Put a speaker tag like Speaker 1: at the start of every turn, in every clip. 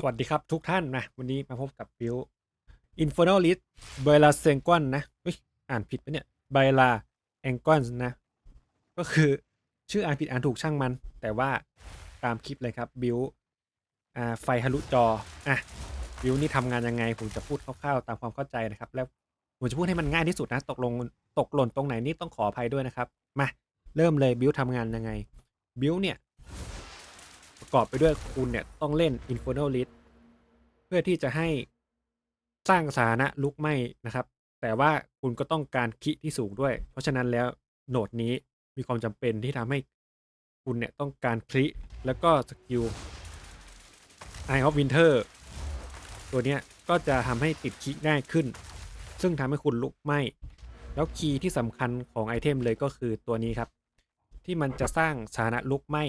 Speaker 1: สวัสดีครับทุกท่านนะ วันนี้มาพบกับบิว Inferno List เบลาเซงกอนนะเฮ้ยอ่านผิดปะเนี่ยเบลาแองกอนนะ ก็คือชื่ออ่านผิดอ่านถูกช่างมัน แต่ว่าตามคลิปเลยครับบิวอ่าไฟทะลุจออะบิวนี่ทำงานยังไง ผมจะพูดคร่าวๆ ตามความเข้าใจนะครับ แล้วผมจะพูดให้มันง่ายที่สุดนะ ตกลงตกหล่นตรงไหนนี่ต้องขออภัยด้วยนะครับ มาเริ่มเลยบิวทำงานยังไงบิวเนี่ย ประกอบไปด้วยคุณเนี่ยต้องเล่น Inferno List เพื่อที่จะให้สร้างสถานะลุกไหมนะครับ แต่ว่าคุณก็ต้องการคิที่สูงด้วย เพราะฉะนั้นแล้วโหนดนี้มีความจำเป็นที่ทำให้คุณเนี่ยต้องการคลิแล้วก็สกิล Eye of Winter ตัวเนี้ยก็จะทำให้ติดคิง่ายขึ้น ซึ่งทำให้คุณลุกไหมแล้วคีย์ที่สำคัญของไอเทมเลยก็คือตัวนี้ครับ ที่มันจะสร้างสถานะลุกไหม้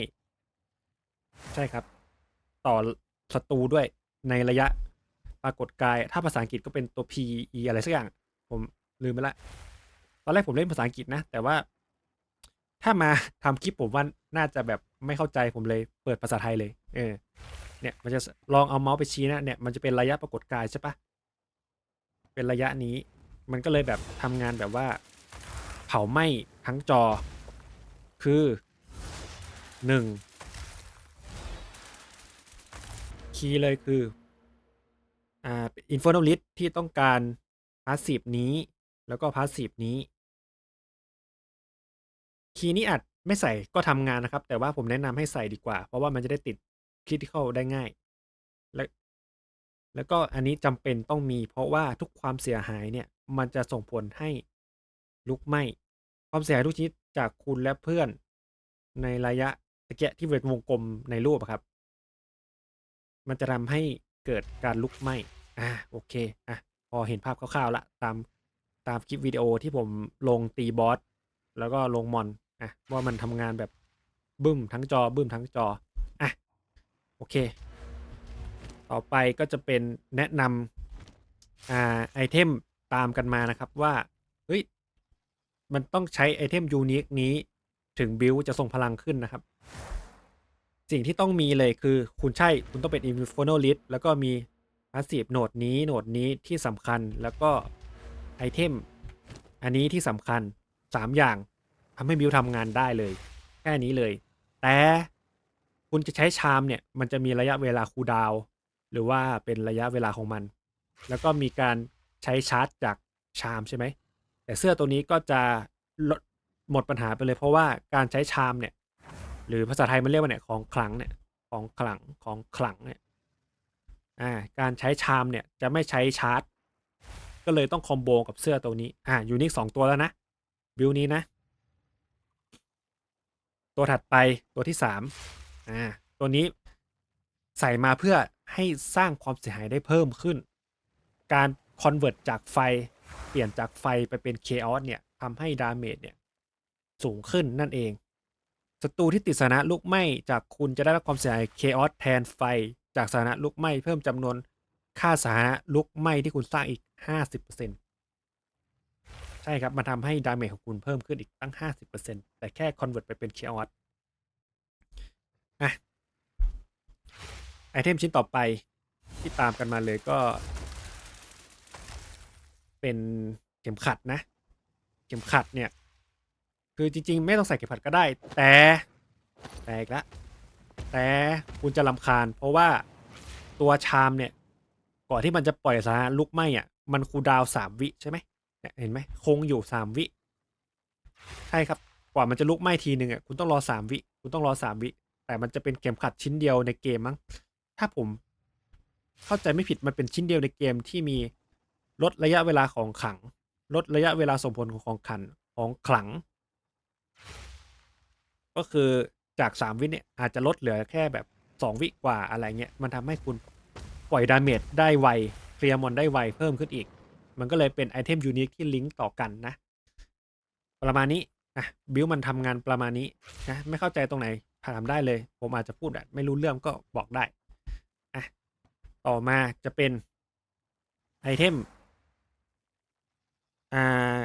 Speaker 1: ใช่ครับ ต่อศัตรูด้วยในระยะปรากฏกาย ถ้าภาษาอังกฤษก็เป็นตัว P E อะไรสักอย่าง ผมลืมไปละ ตอนแรกผมเล่นภาษาอังกฤษนะ แต่ว่า ถ้ามาทำคลิปผมว่าน่าจะแบบไม่เข้าใจผมเลยเปิดภาษาไทยเลย เออ เนี่ย มันจะลองเอาเมาส์ไปชี้นะเนี่ยมันจะเป็นระยะปรากฏกายใช่ปะเป็นระยะนี้ มันก็เลยแบบทำงานแบบว่า เผาไหม้ทั้งจอ คือหนึ่ง คีย์เลยคืออ่า Inferno List ที่ต้องการพาสซีฟนี้ แล้วก็พาสซีฟนี้ คีย์นี้อาจไม่ใส่ก็ทำงานนะครับ แต่ว่าผมแนะนำให้ใส่ดีกว่า เพราะว่ามันจะได้ติดคริติคอลได้ง่าย และแล้วก็อันนี้จำเป็นต้องมี เพราะว่าทุกความเสียหายเนี่ย มันจะส่งผลให้ลุกไหม้ความเสียหายทุกชนิดจากคุณและเพื่อนในระยะตะเกียที่เป็นวงกลมในรูปครับ มันจะทำให้เกิดการลุกไหม้อ่าโอเคอะพอเห็นภาพคร่าวๆละตามตามคลิปวิดีโอที่ผมลงตีบอสแล้วก็ลงมอนอะว่ามันทำงานแบบบึ้มทั้งจอบึ้มทั้งจออะโอเค ต่อไปก็จะเป็นแนะนำอ่าไอเทมตามกันมานะครับว่าเฮ้ยมันต้องใช้ไอเทมยูนิคนี้ถึงบิลจะส่งพลังขึ้นนะครับ สิ่งที่ต้องมีเลยคือคุณใช่คุณต้องเป็น Inferno List แล้วก็มี Passive โหนดนี้โหนดนี้ที่สำคัญแล้วก็ไอเทมอันนี้ที่สำคัญ 3 อย่างทำให้บิวทำงานได้เลย แค่นี้เลย แต่คุณจะใช้ชามเนี่ย มันจะมีระยะเวลาคูดาว หรือว่าเป็นระยะเวลาของมัน แล้วก็มีการใช้ชาร์จจากชามใช่ไหม แต่เสื้อตัวนี้ก็จะลดหมดปัญหาไปเลยเพราะว่าการใช้ชามเนี่ย หรือภาษาไทยมันเรียกว่าเนี่ยของขลังเนี่ยของขลังของขลังเนี่ยอ่าการใช้ชามเนี่ยจะไม่ใช้ชาร์จ ก็เลยต้องคอมโบกับเสื้อตัวนี้อ่ายูนิคสองตัวแล้วนะบิวนี้นะ ตัวถัดไปตัวที่สามอ่าตัวนี้ใส่มาเพื่อให้สร้างความเสียหายได้เพิ่มขึ้น การคอนเวิร์ตจากไฟเปลี่ยนจากไฟไปเป็นเคออสเนี่ยทำให้ดาเมจเนี่ยสูงขึ้นนั่นเอง ศัตรูที่ติดสถานะลุกไหม้จากคุณจะได้รับความเสียหายเคออสแทนไฟ จากสถานะลุกไหม้เพิ่มจำนวนค่าสถานะลุกไหม้ที่คุณสร้างอีก 50%ใช่ครับมันทำให้ดาเมจของคุณเพิ่มขึ้นอีกตั้ง 50%แต่แค่คอนเวิร์ตไปเป็นเคออสอะไอเทมชิ้นต่อไปที่ตามกันมาเลยก็ เป็นเข็มขัดนะ เข็มขัดเนี่ย คือจริง ๆ ไม่ต้องใส่เข็มขัดก็ได้ แต่แต่อีกละแต่คุณจะลำคาญ เพราะว่าตัวชามเนี่ย ก่อนที่มันจะปล่อยสารลุกไหมอะ มันคูดาวสามวิใช่ไหมเห็นไหมคงอยู่สามวิ ใช่ครับ กว่ามันจะลุกไหมทีหนึ่งอะคุณต้องรอสามวิ คุณต้องรอสามวิ แต่มันจะเป็นเข็มขัดชิ้นเดียวในเกมมั้ง ถ้าผม เข้าใจไม่ผิดมันเป็นชิ้นเดียวในเกมที่มีลดระยะเวลาของขังลดระยะเวลาส่งผลของของขันของขลัง ก็คือจากสามวิเนี่ยอาจจะลดเหลือแค่แบบสองวิกว่าอะไรเงี้ยมันทำให้คุณปล่อยดาเมจได้ไวเคลียร์มอนได้ไวเพิ่มขึ้นอีก มันก็เลยเป็นไอเทมยูนิคที่ลิงก์ต่อกันนะ ประมาณนี้อะบิวมันทำงานประมาณนี้นะไม่เข้าใจตรงไหนถามได้เลย ผมอาจจะพูดแบบไม่รู้เรื่องก็บอกได้อะต่อมาจะเป็นไอเทมอ่า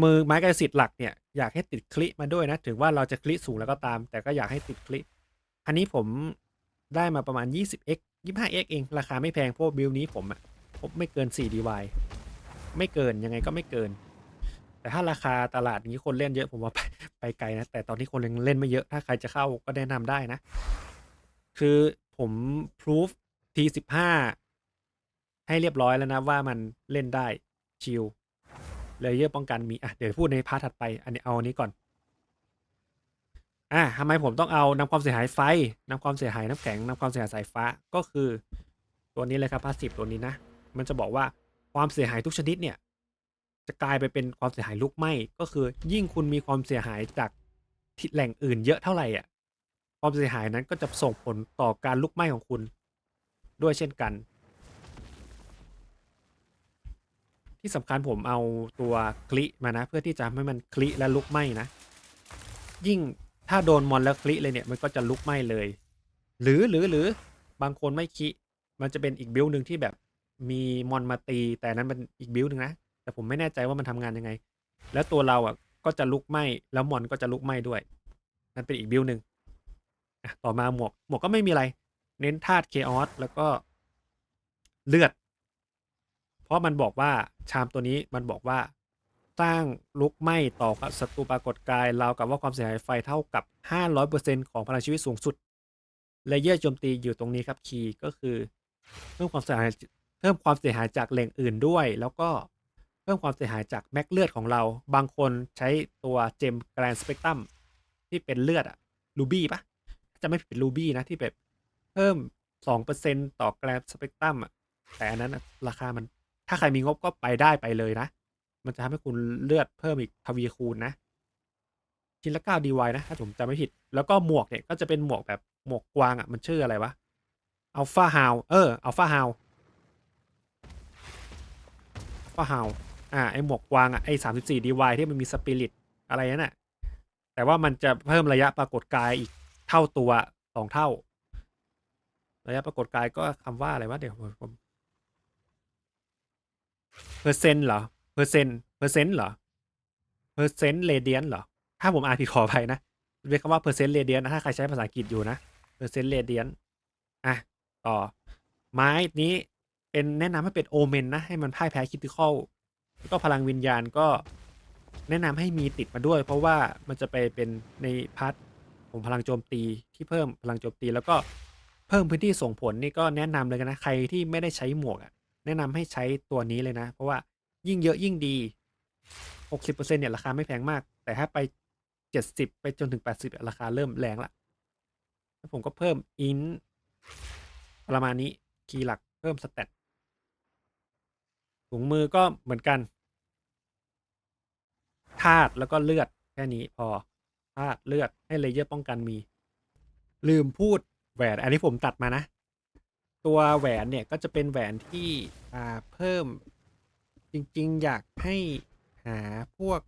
Speaker 1: มือไม้กายสิทธิ์หลักเนี่ยอยากให้ติดคลิมาด้วยนะ ถึงว่าเราจะคลิสูงแล้วก็ตาม แต่ก็อยากให้ติดคลิอันนี้ผมได้มาประมาณ 20x 25x เอง ราคาไม่แพงเพราะบิลนี้ผมอะผมไม่เกิน 4 DY ไม่เกินยังไงก็ไม่เกิน แต่ถ้าราคาตลาดนี้คนเล่นเยอะผมว่าไปไปไกลนะ แต่ตอนนี้คนยังเล่นไม่เยอะ ถ้าใครจะเข้าก็แนะนำได้นะ คือผมพ o ูฟ T15 ให้เรียบร้อยแล้วนะว่ามันเล่นได้ชิล เลเยอร์ป้องกันมีอะเดี๋ยวพูดในพาร์ทถัดไป อันนี้เอาอันนี้ก่อนอะทำไมผมต้องเอานำความเสียหายไฟนำความเสียหายน้ำแข็งนำความเสียหายสายฟ้าก็คือตัวนี้เลยครับพาสซีฟตัวนี้นะ มันจะบอกว่าความเสียหายทุกชนิดเนี่ย จะกลายไปเป็นความเสียหายลุกไหม้ก็คือ ยิ่งคุณมีความเสียหายจากที่แหล่งอื่นเยอะเท่าไหร่อะความเสียหายนั้นก็จะส่งผลต่อการลุกไหม้ของคุณ ด้วยเช่นกัน ที่สำคัญผมเอาตัวคลิมานะ เพื่อที่จะให้มันคลิและลุกไหม้นะ ยิ่งถ้าโดนมอนแล้วคลิเลยเนี่ยมันก็จะลุกไหม้เลย หรือหรือหรือบางคนไม่คลิมันจะเป็นอีกบิลหนึ่งที่แบบมีมอนมาตี แต่นั้นมันอีกบิลหนึ่งนะแต่ผมไม่แน่ใจว่ามันทำงานยังไง แล้วตัวเราอะก็จะลุกไหม้แล้วมอนก็จะลุกไหม้ด้วย นั่นเป็นอีกบิลหนึ่งต่อมาหมวกหมวกก็ไม่มีอะไร เน้นธาตุเคออสแล้วก็เลือด เพราะมันบอกว่าชามตัวนี้มันบอกว่าสร้างลุกไหม้ต่อศัตรูปรากฏกายราวกับว่าความเสียหายไฟเท่ากับ 500%ของพลังชีวิตสูงสุดเลเยอร์โจมตีอยู่ตรงนี้ครับคีย์ก็คือเพิ่มความเสียหายเพิ่มความเสียหายจากแหล่งอื่นด้วย แล้วก็เพิ่มความเสียหายจากแม็กเลือดของเรา บางคนใช้ตัวเจมแกรนสเปกตรัมที่เป็นเลือดอะลูบี้ปะจะไม่ผิดเป็นลูบี้นะที่แบบเพิ่ม 2%ต่อแกรนสเปกตรัมอะแต่อันนั้นราคามัน ถ้าใครมีงบก็ไปได้ไปเลยนะ มันจะทำให้คุณเลือดเพิ่มอีกทวีคูณนะชิ้นละ9 DY นะ ถ้าผมจำไม่ผิด แล้วก็หมวกเนี่ยก็จะเป็นหมวกแบบหมวกกวางอะ่ะ มันชื่ออะไรวะอัลฟาฮาวเอออัลฟาฮาวอัลฟาฮาวอ่าไอหมวกกวางอะ่ะไอ34 DY ที่มันมีสปิริตอะไรนั่นน่ะแต่ว่ามันจะเพิ่มระยะปรากฏกายอีกเท่าตัวสองเท่า ระยะปรากฏกายก็คำว่าอะไรวะเดี๋ยวผม เปอร์เซ็นต์เหรอเปอร์เซ็นต์เปอร์เซ็นต์เหรอเปอร์เซ็นต์เรเดียนเหรอ ถ้าผมอ่านผิดขออภัยนะเรียกคำว่าเปอร์เซ็นต์เรเดียนนะถ้าใครใช้ภาษาอังกฤษอยู่นะเปอร์เซ็นต์เรเดียนอะต่อ ไม้นี้เป็นแนะนำให้เป็นโอเมนนะ ให้มันพ่ายแพ้คิติคอลแล้วก็พลังวิญญาณก็แนะนำให้มีติดมาด้วย เพราะว่ามันจะไปเป็นในพาร์ทของพลังโจมตีที่เพิ่มพลังโจมตีแล้วก็เพิ่มพื้นที่ส่งผลนี่ก็แนะนำเลยนะใครที่ไม่ได้ใช้หมวกอะ แนะนำให้ใช้ตัวนี้เลยนะ เพราะว่ายิ่งเยอะยิ่งดี 60%เนี่ยราคาไม่แพงมาก แต่ถ้าไป 70 ไปจนถึง 80 ราคาเริ่มแรงละแล้วผมก็เพิ่มอินประมาณนี้คีย์หลักเพิ่มสเตตถุงมือก็เหมือนกันธาตุแล้วก็เลือดแค่นี้พอธาตุเลือดให้เลเยอร์ป้องกันมี ลืมพูดแหวนอันนี้ผมตัดมานะ ตัวแหวนเนี่ยก็จะเป็นแหวนที่อ่าเพิ่มจริงๆ อยากให้หาพวก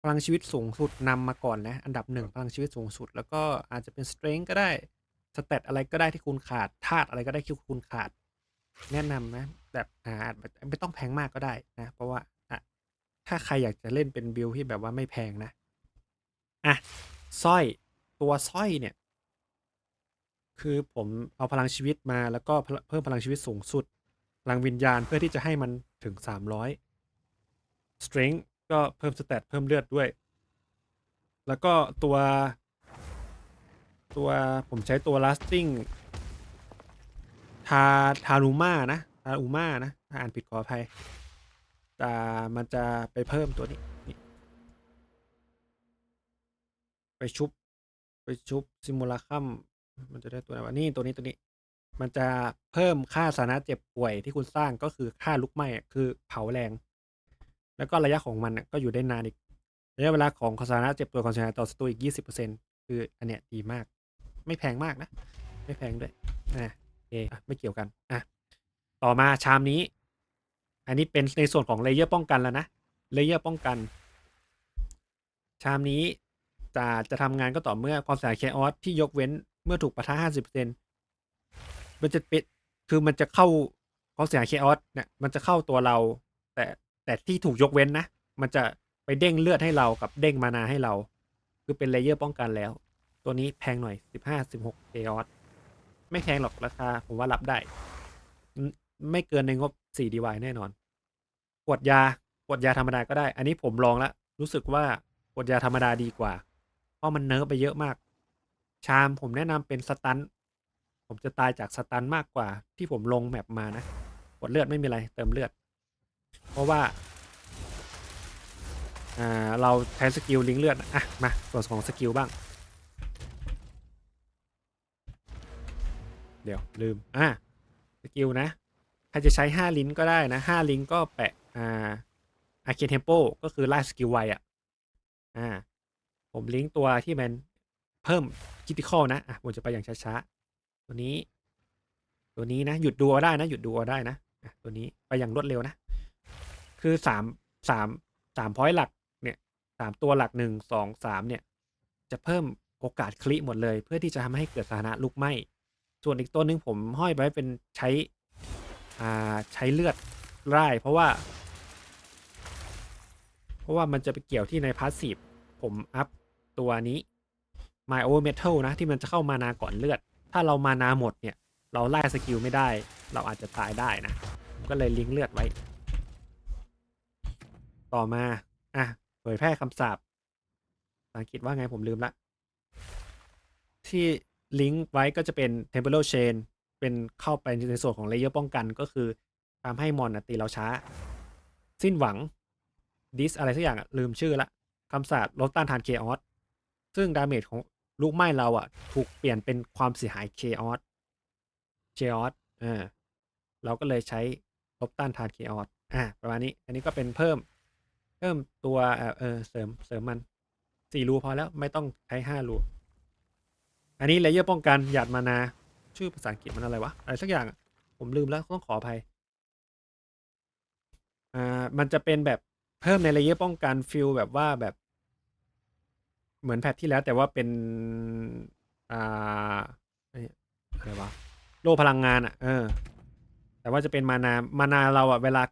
Speaker 1: พลังชีวิตสูงสุดนำมาก่อนนะ อันดับหนึ่งพลังชีวิตสูงสุด แล้วก็อาจจะเป็น strength ก็ได้สเตตอะไรก็ได้ที่คุณขาดธาตุอะไรก็ได้ที่คุณขาด แนะนำนะแบบอ่าไม่ต้องแพงมากก็ได้นะ เพราะว่าอะถ้าใครอยากจะเล่นเป็นบิลที่แบบว่าไม่แพงนะอะสร้อยตัวสร้อยเนี่ย คือผมเอาพลังชีวิตมาแล้วก็เพิ่มพลังชีวิตสูงสุด พลังวิญญาณเพื่อที่จะให้มันถึง 300 strength ก็เพิ่มสเตตเพิ่มเลือดด้วย แล้วก็ตัว ตัวผมใช้ตัว lasting ทาทารูมานะทารูมานะถ้าอ่านผิดขออภัยแต่มันจะไปเพิ่มตัวนี้นไปชุบ ไปชุบซิมูลาคัม มันจะได้ตัวไหนวะนี่ตัวนี้ตัวนี้ มันจะเพิ่มค่าสานะเจ็บป่วยที่คุณสร้างก็คือค่าลุกไหม้อะคือเผาแรง แล้วก็ระยะของมันอะก็อยู่ได้นานอีกระยะเวลาของสานะเจ็บป่วยของสานะต่อศัตรูอีก 20%คืออันเนี้ยดีมาก ไม่แพงมากนะ ไม่แพงด้วยอะโอเคอะไม่เกี่ยวกันอะต่อมาชามนี้ อันนี้เป็นในส่วนของเลเยอร์ป้องกันแล้วนะเลเยอร์ป้องกัน ชามนี้จะจะทำงานก็ต่อเมื่อความสายแคออสที่ยกเว้น มื่อถูกปะทะ50%มันจะเป็นคือมันจะเข้าควาเสียหายแคออสเนี่ยมันจะเข้าตัวเรา แต่แต่ที่ถูกยกเว้นนะ มันจะไปเด้งเลือดให้เรากับเด้งมานาให้เรา คือเป็นเลเยอร์ป้องกันแล้ว ตัวนี้แพงหน่อย15 16เคออสไม่แพงหรอกราคา ผมว่ารับได้ ไม่เกินในงบ 4DY แน่นอนขวดยาขวดยาธรรมดาก็ได้ อันนี้ผมลองแล้วรู้สึกว่าขวดยาธรรมดาดีกว่า เพราะมันเนิร์ฟไปเยอะมาก ชามผมแนะนำเป็นสตันผมจะตายจากสตันมากกว่าที่ผมลงแมปมานะกดเลือดไม่มีอะไรเติมเลือด เพราะว่าเราใช้สกิลลิงเลือดอะอะมาส่วนของสกิลบ้าง เดี๋ยวลืมอะสกิลนะใครจะใช้ 5 ลิ้นก็ได้นะ5ลิ้นก็แปะอ่าอาเคนเทมโปก็คือไล่สกิลไวอะอ่าผมลิงก์ตัวที่มัน เพิ่มคิติคอลนะอะผมจะไปอย่างช้าๆ ตัวนี้ ตัวนี้นะ หยุดดูเอาได้นะ หยุดดูเอาได้นะอะตัวนี้ไปอย่างรวดเร็วนะ คือสามสามสามพอยต์หลักเนี่ยสามตัวหลักหนึ่งสองสามเนี่ย จะเพิ่มโอกาสคลิหมดเลย เพื่อที่จะทำให้เกิดสถานะลุกไหม้ส่วนอีกตัวหนึ่งผมห้อยไว้เป็นใช้อ่าใช้เลือดไล่เพราะว่า เพราะว่ามันจะไปเกี่ยวที่ในพาสซีฟผมอัพตัวนี้ My Over Metal นะที่มันจะเข้ามานาก่อนเลือด ถ้าเรามานาหมดเนี่ย เราไล่สกิลไม่ได้ เราอาจจะตายได้นะก็เลยลิงก์เลือดไว้ ต่อมา อะเผยแพร่คำสาปภาษาอังกฤษว่าไงผมลืมละ ที่ลิงก์ไว้ก็จะเป็น temporal chain เป็นเข้าไปในส่วนของเลเยอร์ป้องกันก็คือทำให้มอนตีเราช้า สิ้นหวังดิสอะไรสักอย่างลืมชื่อละคำสาปลดต้านทานเคออส ซึ่งดาเมจของลูกไม้เราอะถูกเปลี่ยนเป็นความเสียหายเคออสเคออสเออเราก็เลยใช้ลบต้านทานเคออสอะประมาณนี้ อันนี้ก็เป็นเพิ่ม เพิ่มตัวเออเสริมเสริมมันสี่รูพอแล้วไม่ต้องใช้ห้ารูอันนี้เลเยอร์ป้องกันหยาดมานา ชื่อภาษาอังกฤษมันอะไรวะ อะไรสักอย่าง ผมลืมแล้วต้องขออภัยอ่ามันจะเป็นแบบเพิ่มในเลเยอร์ป้องกันฟิลแบบว่าแบบ เหมือนแพทที่แล้วแต่ว่าเป็นอ่าอะไรวะโลพลังงานอะ เออ แต่ว่าจะเป็นมานามานาเราอะเวลา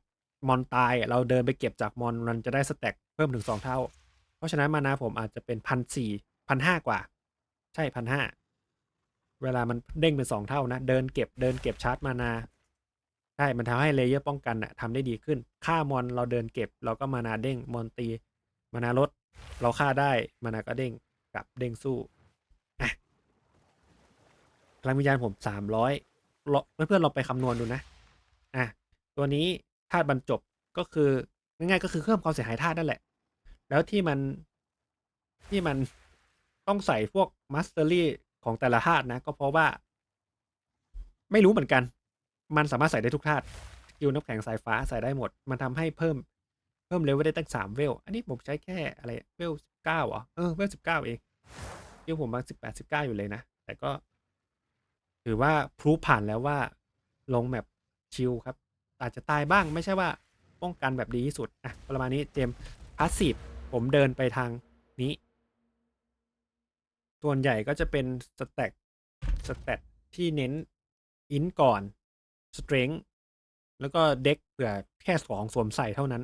Speaker 1: มอนตายเราเดินไปเก็บจากมอนมันจะได้สแต็กเพิ่มถึงสองเท่า เพราะฉะนั้นมานาผมอาจจะเป็นพันสี่พันห้ากว่า ใช่พันห้าเวลามันเด้งเป็นสองเท่านะ เดินเก็บเดินเก็บชาร์จมานาใช่มันทำให้เลเยอร์ป้องกันอะทำได้ดีขึ้น ค่ามอนเราเดินเก็บ เราก็มานาเด้งมอนตี มานาลด เราฆ่าได้มานาก็เด้งกลับเด้งสู้อะพลังวิญญาณผมสามร้อยเพื่อนๆเราไปคำนวณดูนะอะตัวนี้ธาตุบรรจบก็คือง่ายๆก็คือเพิ่มความเสียหายธาตุนั่นแหละ แล้วที่มันที่มันต้องใส่พวกมัสเตอรี่ของแต่ละธาตุนะ ก็เพราะว่า ไม่รู้เหมือนกัน มันสามารถใส่ได้ทุกธาตุสกิลน้ำแข็งสายฟ้าใส่ได้หมด มันทำให้เพิ่ม เพิ่มเลเวลได้ตั้งสามเวล อันนี้ผมใช้แค่อะไรเวลสิบเก้าเหรอเออเวลสิบเก้าเองเวผมบางสิบแปดสิบเก้าอยู่เลยนะ แต่ก็ ถือว่าพรูฟผ่านแล้วว่าลงแมปชิลครับ อาจจะตายบ้างไม่ใช่ว่าป้องกันแบบดีที่สุดอะประมาณนี้เจมพาสซีฟผมเดินไปทางนี้ ส่วนใหญ่ก็จะเป็นสแต็กสแตทที่เน้นอินก่อนสเตร n งแล้วก็เด็กเผื่อแค่ของสวมใส่เท่านั้น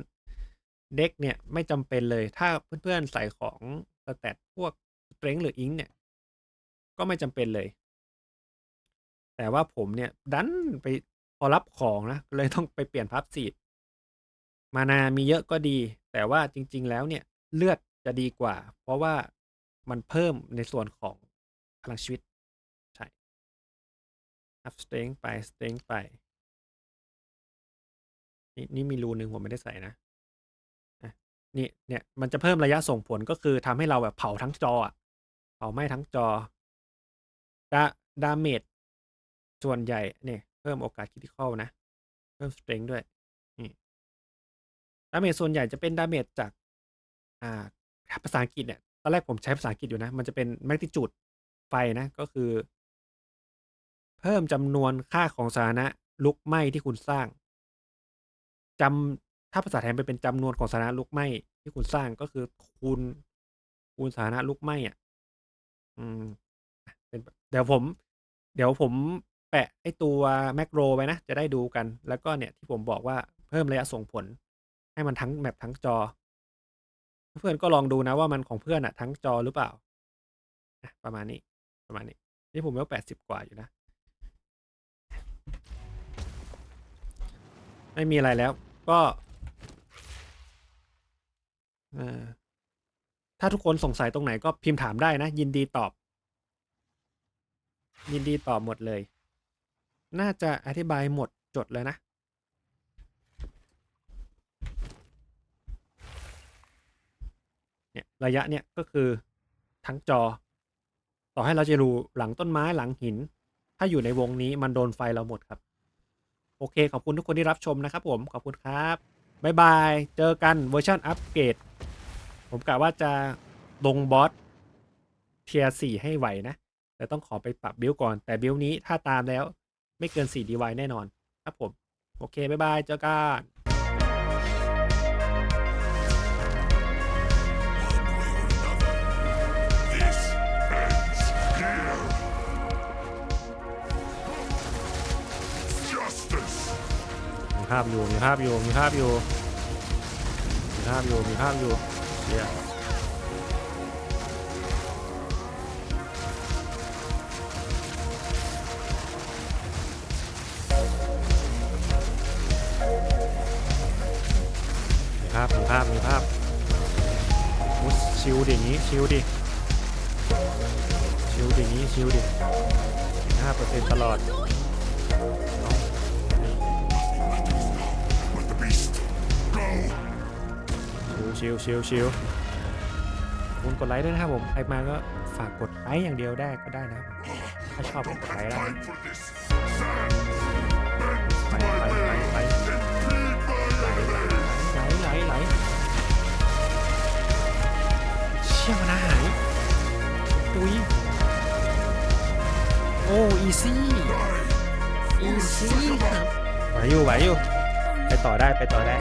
Speaker 1: เด็กเนี่ยไม่จำเป็นเลย ถ้าเพื่อน ๆ ใส่ของสแตทพวกสตร n งหรืออิงเนี่ย ก็ไม่จำเป็นเลย แต่ว่าผมเนี่ย ดันไปพอรับของนะ เลยต้องไปเปลี่ยนพับซีฟมานามีเยอะก็ดี แต่ว่าจริง ๆ แล้วเนี่ย เลือดจะดีกว่า เพราะว่ามันเพิ่มในส่วนของพลังชีวิต ใช่ อัพสเต็งไปสเต็งไป นี่นี่มีรูหนึ่งผมไม่ได้ใส่นะ นี่เนี่ยมันจะเพิ่มระยะส่งผลก็คือทำให้เราแบบเผาทั้งจออะเผาไหม้ทั้งจอดาดาเมจส่วนใหญ่เนี่ยเพิ่มโอกาสคริติคอลนะ เพิ่มสเต็งด้วยนี่ดาเมจส่วนใหญ่จะเป็นดาเมจจากอ่าภาษาอังกฤษเนี่ยตอนแรกผมใช้ภาษาอังกฤษอยู่นะ มันจะเป็นแมกนิจูดไฟนะก็คือ เพิ่มจำนวนค่าของสถานะลุกไหม้ที่คุณสร้างจำ ถ้าภาษาไทยมันเป็นจำนวนของสานะลุกไหม้ที่คุณสร้างก็คือคูณคูณสานะลุกไหม้อะ อืมเป็นเดี๋ยวผม เดี๋ยวผมแปะไอตัวแมกโรไว้นะ จะได้ดูกัน แล้วก็เนี่ยที่ผมบอกว่าเพิ่มระยะส่งผล ให้มันทั้งแมปทั้งจอ เพื่อนก็ลองดูนะว่ามันของเพื่อนอะทั้งจอหรือเปล่าประมาณนี้ ประมาณนี้ นี่ผมเวแปดสิบกว่าอยู่นะ ไม่มีอะไรแล้ว ก็ ถ้าทุกคนสงสัยตรงไหนก็พิมพ์ถามได้นะ ยินดีตอบ ยินดีตอบหมดเลย น่าจะอธิบายหมดจดเลยนะเนี่ยระยะเนี่ยก็คือทั้งจอ ต่อให้เราจะดูหลังต้นไม้หลังหิน ถ้าอยู่ในวงนี้มันโดนไฟเราหมดครับ โอเค ขอบคุณทุกคนที่รับชมนะครับผม ขอบคุณครับ บ๊ายบาย เจอกันเวอร์ชันอัปเกรด ผมกะว่าจะลงบอสเทียสี่ให้ไหวนะ แต่ต้องขอไปปรับบิลก่อน แต่บิลนี้ถ้าตามแล้วไม่เกิน4 DY แน่นอน ครับผม โอเค บ๊ายบาย เจอกันมีภาพอยู่ มีภาพอยู่ มีภาพอยู่ มีภาพอยู่ มีภาพอยู่ เดี๋ยมีภาพมีภาพมีภาพอุ๊ยชิวดิอย่างนี้ชิวดิชิวดิอย่างนี้ชิวดิห้าเปอร์เซ็นต์ตลอด ชิวชิวชิวคุณกดไลค์ด้วยนะครับผมใครมาก็ฝากกดไลค์อย่างเดียวได้ก็ได้นะถ้าชอบกดไลค์ได้ไปไปไปไปไหลไหลไหลเชี่ยมันหายตุ้ยโอ้อีซี่อีซี่ครับไหวอยู่ไหวอยู่ไปต่อได้ไปต่อได้